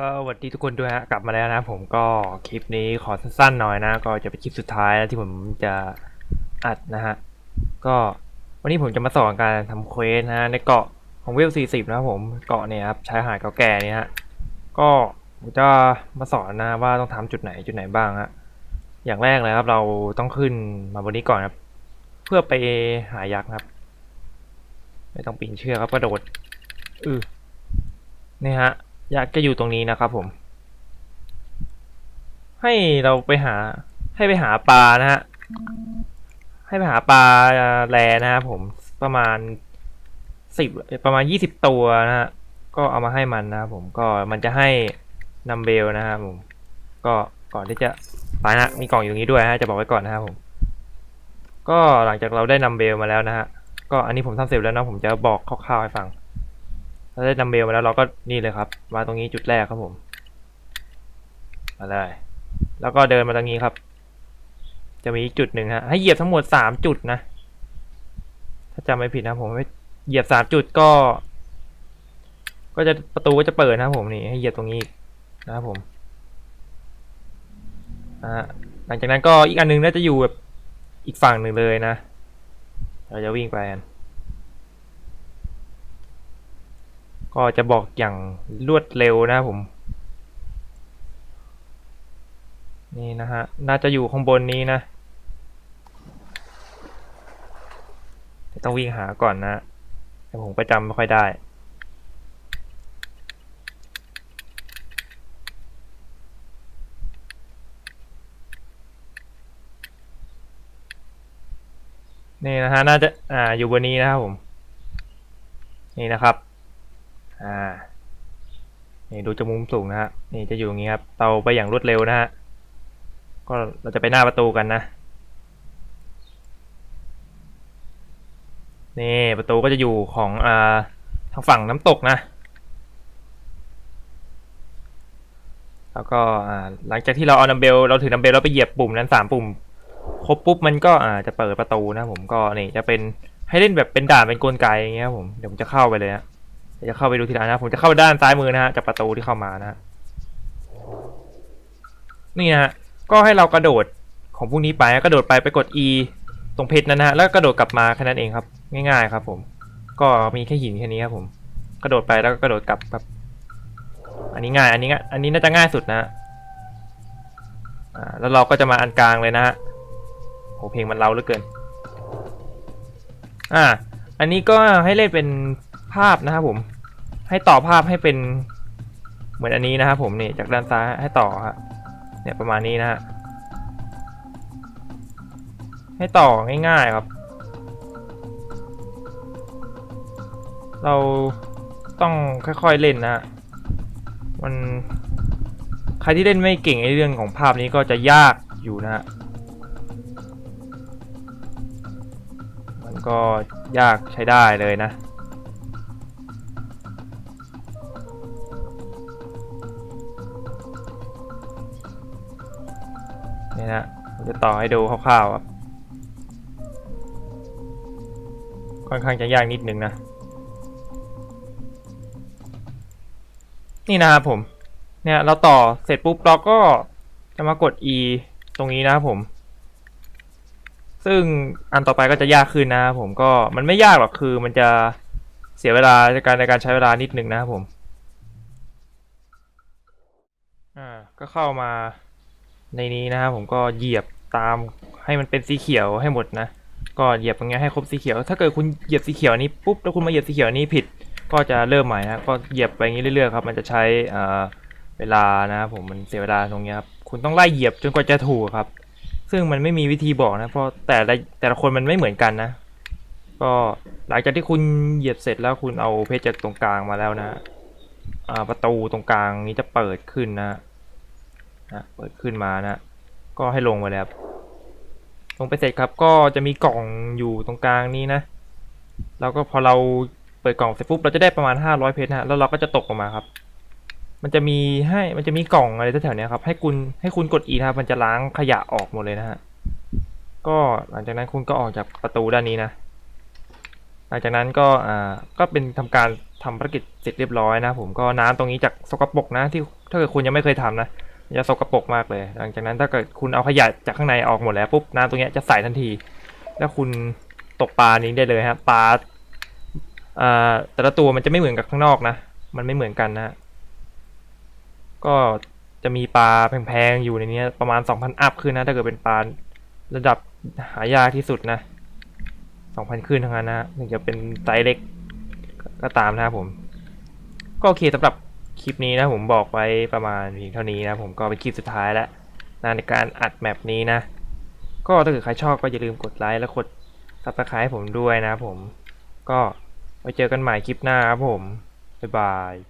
สวัสดีทุกคนด้วยฮะกลับมาแล้วนะผมก็คลิปนี้ขอสั้นๆหน่อยนะ ก็จะเป็นคลิปสุดท้ายแล้วที่ผมจะอัดนะฮะ ก็วันนี้ผมจะมาสอนการทำเควสนะฮะในเกาะของเวล 40 นะครับผมเกาะเนี่ยครับชายหาดเก่าแก่เนี่ยฮะก็ผมจะมาสอนนะว่าต้องทำจุดไหนจุดไหนบ้างฮะอย่างแรกเลยครับเราต้องขึ้นมาบนนี้ก่อนครับ เพื่อไปหายักษ์ครับ ไม่ต้องปีนเชือกครับกระโดดอือนี่ฮะ อยากจะอยู่ตรงนี้นะครับผม ให้เราไปหา ให้ไปหาปลานะฮะ ให้ไปหาปลาแลนะครับผมประมาณสิบประมาณยี่สิบตัวนะฮะ ก็เอามาให้มันนะครับผมก็มันจะให้นัมเบลนะครับผม ก็ก่อนที่จะไปนะมีกล่องอยู่ตรงนี้ด้วยฮะจะบอกไว้ก่อนนะครับผม ก็หลังจากเราได้นัมเบลมาแล้วนะฮะก็อันนี้ผมทำเสร็จแล้วนะผมจะบอกคร่าวๆให้ฟัง เราได้นัมเบลมาแล้วเราก็นี่เลยครับ มาตรงนี้จุดแรกครับผมมาได้ แล้วก็เดินมาตรงนี้ครับ จะมีอีกจุดหนึ่งฮะให้เหยียบทั้งหมดสามจุดนะ ถ้าจำไม่ผิดนะผมเหยียบสามจุดก็ ก็จะประตูก็จะเปิดนะผมนี่ให้เหยียบตรงนี้นะครับผมอ่าหลังจากนั้นก็อีกอันหนึงน่าจะอยู่แบบอีกฝั่งหนึ่งเลยนะ เราจะวิ่งไปกัน ก็จะบอกอย่างรวดเร็วนะครับผม นี่นะฮะ น่าจะอยู่ข้างบนนี้นะต่ต้องวิ่งหาก่อนนะแต่ผมก็จำไม่ค่อยได้นี่นะฮะน่าจะอ่าอยู่บนนี้นะครับผม นี่นะครับ อ่า นี่ดูจากมุมสูงนะฮะ นี่จะอยู่อย่างนี้ครับ เตาไปอย่างรวดเร็วนะฮะ ก็เราจะไปหน้าประตูกันนะ นี่ประตูก็จะอยู่ของอ่าทางฝั่งน้ำตกนะ แล้วก็อ่าหลังจากที่เราเอาดัมเบลเราถือดัมเบลแล้วไปเหยียบปุ่มนั้นสามปุ่มครบปุ๊บมันก็อ่าจะเปิดประตูนะผมก็นี่จะเป็นให้เล่นแบบเป็นด่านเป็นกลไกอย่างเงี้ยครับผมเดี๋ยวผมจะเข้าไปเลยฮะ เดี๋ยวจะเข้าไปดูทีละอันนะผมจะเข้าด้านซ้ายมือนะฮะจากประตูที่เข้ามานะฮะนี่นะฮะก็ให้เรากระโดดของพวกนี้ไปกระโดดไปไปกด E ตรงเพชรนั้นนะฮะแล้วกระโดดกลับมาแค่นั้นเองครับ ง่ายๆครับ ผม ก็มีแค่หินแค่นี้ครับผม กระโดดไปแล้วก็กระโดดกลับครับ อันนี้ง่าย อันนี้ง่ายอันนี้น่าจะง่ายสุดนะฮะแล้วเราก็จะมาอันกลางเลยนะฮะโหเพลงมันเล้าเหลือเกิน อ่า อันนี้ก็ให้เล่นเป็นภาพนะครับผม ให้ต่อภาพให้เป็นเหมือนอันนี้นะครับผมนี่จากด้านซ้ายให้ต่อฮะเนี่ยประมาณนี้นะฮะให้ต่อง่ายๆครับ เราต้องค่อยๆเล่นนะฮะมันใครที่เล่นไม่เก่งในเรื่องของภาพนี้ก็จะยากอยู่นะฮะมันก็ยากใช้ได้เลยนะ นี่นะผมจะต่อให้ดูคร่าวๆครับ ค่อนข้างจะยากนิดนึงนะ นี่นะครับผม เนี่ยเราต่อเสร็จปุ๊บเราก็จะมากด E ตรงนี้นะครับผม ซึ่งอันต่อไปก็จะยากขึ้นนะครับผมก็มันไม่ยากหรอกคือมันจะเสียเวลาในการในการใช้เวลานิดนึงนะครับผม อ่า ก็เข้ามา ในนี้นะครับผมก็เหยียบตามให้มันเป็นสีเขียวให้หมดนะ ก็เหยียบตรงเนี้ยให้ครบสีเขียว ถ้าเกิดคุณเหยียบสีเขียวนี้ปุ๊บแล้วคุณมาเหยียบสีเขียวนี้ผิด ก็จะเริ่มใหม่นะก็เหยียบไปอย่างนี้เรื่อยๆครับมันจะใช้เวลานะครับผมมันเสียเวลาตรงเนี้ยครับคุณต้องไล่เหยียบจนกว่าจะถูกครับ ซึ่งมันไม่มีวิธีบอกนะเพราะแต่ละแต่ละคนมันไม่เหมือนกันนะ ก็หลังจากที่คุณเหยียบเสร็จแล้วคุณเอาเพชรจากตรงกลางมาแล้วนะประตูตรงกลางนี้จะเปิดขึ้นนะ นะเปิดขึ้นมานะ ก็ให้ลงมาแล้วลงไปเสร็จครับก็จะมีกล่องอยู่ตรงกลางนี้นะแล้วก็พอเราเปิดกล่องเสร็จปุ๊บเราจะได้ประมาณ 500 เพชรนะแล้วเราก็จะตกออกมาครับ มันจะมีให้มันจะมีกล่องอะไรแถวๆนี้ครับ ให้คุณให้คุณกด E นะครับมันจะล้างขยะออกหมดเลยนะฮะก็หลังจากนั้นคุณก็ออกจากประตูด้านนี้นะ หลังจากนั้นก็อ่าก็เป็นทำการทำภารกิจเสร็จเรียบร้อยนะ ผมก็น้ำตรงนี้จากสกปรกนะที่ถ้าเกิดคุณยังไม่เคยทำนะ จะสกปรกมากเลย หลังจากนั้นถ้าเกิดคุณเอาขยะจากข้างในออกหมดแล้วปุ๊บน้ำตรงเนี้ยจะใสทันที แล้วคุณตกปลานี้ได้เลยครับปลาอ่าแต่ละตัวมันจะไม่เหมือนกับข้างนอกนะ มันไม่เหมือนกันนะก็จะมีปลาแพงๆอยู่ในนี้ประมาณ 2,000 อัพขึ้นนะ ถ้าเกิดเป็นปลาระดับหายากที่สุดนะ 2,000 ขึ้นทั้งนั้นนะฮะถึงจะเป็นไซส์เล็กก็ตามนะครับผม ก็โอเคสำหรับ คลิปนี้นะผมบอกไว้ประมาณเพียงเท่านี้นะผมก็เป็นคลิปสุดท้ายแล้วนะในการอัดแมปนี้นะ ก็ถ้าเกิดใครชอบก็อย่าลืมกดไลค์และกดซับสไครต์ผมด้วยนะผมก็ไว้เจอกันใหม่คลิปหน้าครับผม บ๊ายบาย